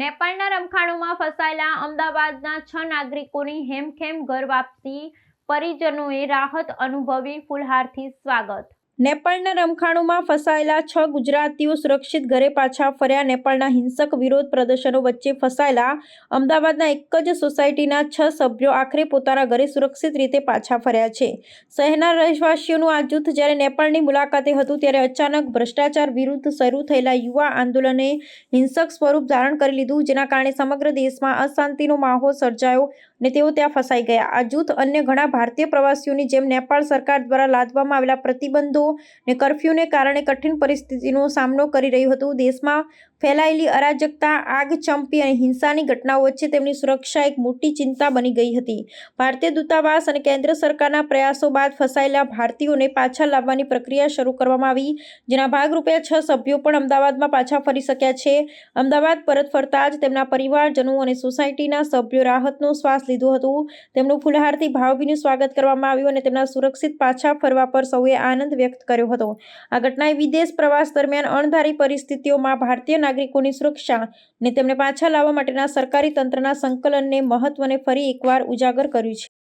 નેપાળના રમખાણોમાં ફસાયેલા અમદાવાદના છ નાગરિકોની હેમખેમ ઘર વાપસી પરિજનોએ રાહત અનુભવી ફુલહારથી સ્વાગત. નેપાળના રમખાણોમાં ફસાયેલા છ ગુજરાતીઓ સુરક્ષિત ઘરે પાછા ફર્યા. નેપાળના હિંસક વિરોધ પ્રદર્શનો વચ્ચે ફસાયેલા અમદાવાદના એક જ સોસાયટીના છ સભ્યો આખરે પોતાના ઘરે સુરક્ષિત રીતે પાછા ફર્યા છે. શહેરના રહેવાસીઓનું આ જૂથ જ્યારે નેપાળની મુલાકાતે હતું ત્યારે અચાનક ભ્રષ્ટાચાર વિરુદ્ધ શરૂ થયેલા યુવા આંદોલને હિંસક સ્વરૂપ ધારણ કરી લીધું, જેના કારણે સમગ્ર દેશમાં અશાંતિનો માહોલ સર્જાયો. અને તેઓ ત્યાં ફસાઈ ગયા. આ જૂથ અન્ય ઘણા ભારતીય પ્રવાસીઓની જેમ નેપાળ સરકાર દ્વારા લાદવામાં આવેલા પ્રતિબંધો ને કર્ફ્યુને કારણે કઠિન પરિસ્થિતિનો સામનો કરી રહ્યું હતું. દેશમાં ફેલાયેલી અરાજકતા, આગ ચંપી અને હિંસાની ઘટનાઓ વચ્ચે તેમની સુરક્ષા એક મોટી ચિંતા બની ગઈ હતી. ભારતીય દૂતાવાસ અને કેન્દ્ર સરકારના પ્રયાસો બાદ ફસાયેલા ભારતીયોને પાછા લાવવાની પ્રક્રિયા શરૂ કરવામાં આવી, જેના ભાગરૂપે છ સભ્યો પણ અમદાવાદમાં પાછા ફરી શક્યા છે. અમદાવાદ પરત ફરતા જ તેમના પરિવારજનો અને સોસાયટીના સભ્યો રાહતનો શ્વાસ લીધો હતું. તેમનું ફૂલહારથી ભાવભીનું સ્વાગત કરવામાં આવ્યું અને તેમના સુરક્ષિત પાછા ફરવા પર સૌએ આનંદ વ્યક્ત કર્યો હતો. આ ઘટનાએ વિદેશ પ્રવાસ દરમિયાન અણધારી પરિસ્થિતિઓમાં ભારતીય નાગરિકોની સુરક્ષા ને તેમને પાછા લાવવા માટેના સરકારી તંત્રના સંકલનને મહત્વને ફરી એકવાર ઉજાગર કર્યું છે.